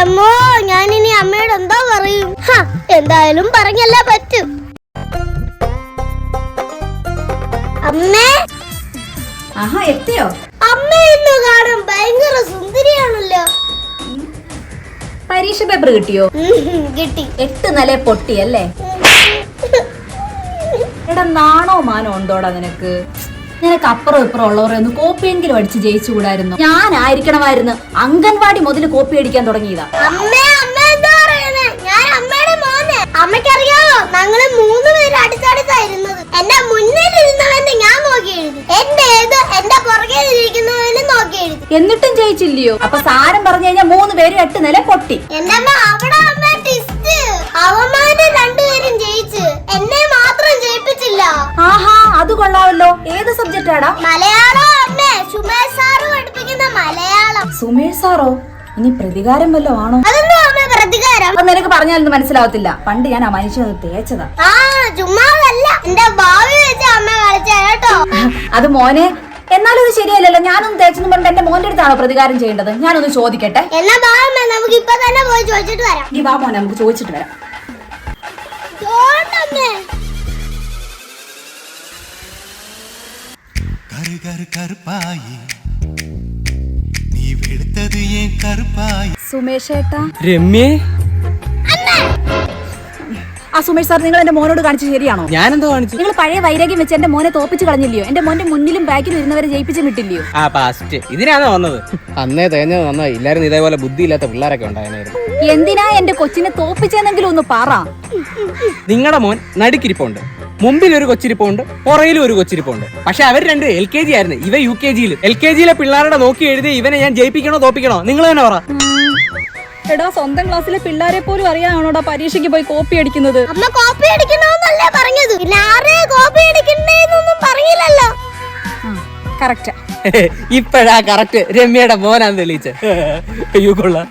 എന്റെ ഞാൻ ഇനി അമ്മയോട് എന്താ പറയും. എന്തായാലും പറഞ്ഞല്ലേ പറ്റും. അമ്മേ. ആഹാ എത്തിയോ? അമ്മ ഇന്ന് കാണാൻ ഭയങ്കര സുന്ദരിയാണല്ലോ. പരീക്ഷ പേപ്പർ കിട്ടിയോ? കിട്ടി. എട്ട് നില പൊട്ടിയല്ലേ എടാ നാണോ മാനോ ഉണ്ടോടാ നിനക്ക്? നിനക്ക് അപ്പുറം ഇപ്പുറം ഉള്ളവരെ ഒന്ന് കോപ്പിയെങ്കിലും അടിച്ച് ജയിച്ചുകൂടായിരുന്നു. ഞാനായിരിക്കണമായിരുന്നു അംഗൻവാടി മുതൽ കോപ്പി അടിക്കാൻ തുടങ്ങിയതാ. അമ്മേ അമ്മ എന്താ പറയുന്നേ? ഞാൻ അമ്മയുടെ മോനെ. അമ്മയ്ക്കറിയാമോ ഞങ്ങൾ മൂന്ന് പേര് അടുത്തടുത്തായിരുന്നത് എന്റെ മുന്നിൽ ഇരുന്നവന്റെ ഞാൻ നോക്കി എഴുതി എന്റെ ഏത് എന്റെ പുറകെ ഇരിക്കുന്നവന് നോക്കി എഴുതി എന്നിട്ടും ജയിച്ചില്ലയോ? അപ്പൊ സാരം പറഞ്ഞു കഴിഞ്ഞാൽ മൂന്ന് പേര് എട്ട് നില പൊട്ടി. എന്റെ അമ്മ അവിടെ അമ്മ ടിസ്റ്റ് അവന്മാര് സബ്ജക്റ്റാടാ മലയാളം അമ്മേ സുമേഷ് സാറ് പഠിപ്പിക്കുന്ന മലയാളം. സുമേഷ് സാറോ? ഇനി പ്രതികാരം വല്ലോ ആണോ? അതെന്തോ അമ്മ പ്രതികാരം? അത് നിനക്ക് പറഞ്ഞാലൊന്നും മനസ്സിലാവത്തില്ല. പണ്ട് ഞാൻ മനുഷ്യനെ തേച്ചതാ. ആ ചുമ്മാതല്ല. എന്റെ ഭാവി വെച്ച് അമ്മ കളിച്ച കേട്ടോ. അത് മോനെ എന്നാലും ഇത് ശരിയല്ലല്ലോ. ഞാനൊന്ന് തേച്ചെന്ന് പറഞ്ഞിട്ട് എന്റെ മോന്റെ അടുത്താണോ പ്രതികാരം ചെയ്യേണ്ടത്? ഞാനൊന്ന് ചോദിക്കട്ടെ. എന്നാ നമുക്ക് ഇപ്പൊ തന്നെ പോയി ചോദിച്ചിട്ട് വരാം. നീ വാ മോനെ നമുക്ക് ചോദിച്ചിട്ട് വരാം. ചോട്ടമ്മേ രമ്യേ? ആ സുമേഷ് സാർ നിങ്ങൾ എന്റെ മോനോട് കാണിച്ചു ശരിയാണോ? ഞാനെന്തോ കാണിച്ചു നിങ്ങൾ പഴയ വൈരാഗ്യം വെച്ച് എന്റെ മോനെ തോപ്പിച്ച് കളഞ്ഞില്ലയോ? എന്റെ മോന്റെ മുന്നിലും ബാക്കിലും ഇരുന്നവരെ ജയിപ്പിച്ച് വിട്ടില്ലയോ? ആ പാസ്റ്റ് ഇതിനാണോ വന്നത്? അന്നേ തേഞ്ഞത് നന്നായി. എല്ലാരും ഇതേപോലെ ബുദ്ധിയില്ലാത്ത പിള്ളേരൊക്കെ ഉണ്ടായിരുന്നു എന്തിനാ എന്റെ കൊച്ചിനെ തോപ്പിച്ചെന്നെങ്കിലും ഒന്ന് പറ. നിങ്ങളുടെ മോൻ നടുക്കിരിപ്പുണ്ട്. മുമ്പിൽ ഒരു കൊച്ചിരിപ്പുണ്ട് പുറയിലും ഒരു കൊച്ചിരിപ്പുണ്ട്. പക്ഷെ അവർ രണ്ട് എൽ കെ ജി ആയിരുന്നു. ഇവ യു കെ ജിയിൽ എൽ കെ ജിയിലെ പിള്ളേരുടെ നോക്കി എഴുതി ഇവനെ ഞാൻ ജയിപ്പിക്കണോ തോപ്പിക്കണോ? നിങ്ങൾ തന്നെ പറ. എടാ സ്വന്തം ക്ലാസ്സിലെ പിള്ളേരെ പോലും അറിയാണോടാ പരീക്ഷയ്ക്ക് പോയി കോപ്പി അടിക്കുന്നത്? അമ്മ കോപ്പി അടിക്കണോന്നല്ലേ പറഞ്ഞത്. പിന്നെ ആരെ കോപ്പി അടിക്കണ്ടേന്നൊന്നും പറഞ്ഞില്ലല്ലോ കറക്റ്റാ ഇപ്പഴാ കറക്റ്റ് രമ്യയുടെ മോനാന്ന് തെളിയിച്ചു. അയ്യോ കൊള്ളാം.